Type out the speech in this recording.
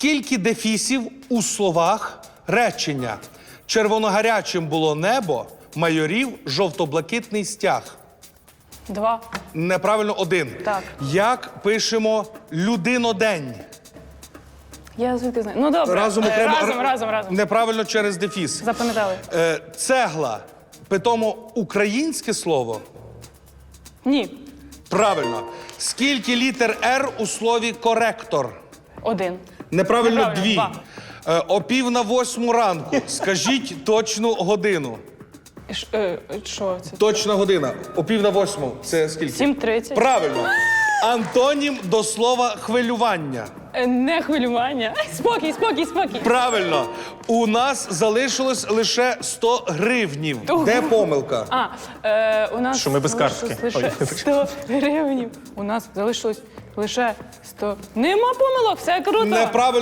Скільки дефісів у словах речення? Червоногарячим було небо, майорів жовто-блакитний стяг. Два. Неправильно один. Так. Як пишемо людинодень? Я звідки знаю. Ну добре. Разом Е, окремо. разом, разом, разом. Неправильно через дефіс. Запам'ятали. Е, цегла. Питомо українське слово. Ні. Правильно. Скільки літер Р у слові коректор? Один. Неправильно, Неправильно, дві. два. Е, о пів на восьму ранку. Скажіть точну годину. Ш- е, Що це? Точна година. О пів на восьму. Це скільки? 7.30. Правильно. Антонім до слова хвилювання. Е, Не хвилювання. Спокій, спокій, спокій. Правильно. У нас залишилось лише 100 гривнів. Де помилка? А, е, у нас Що ми без залишилось картки? лише 100 гривень. У нас залишилось лише 100. Нема помилок, все круто. Неправильно.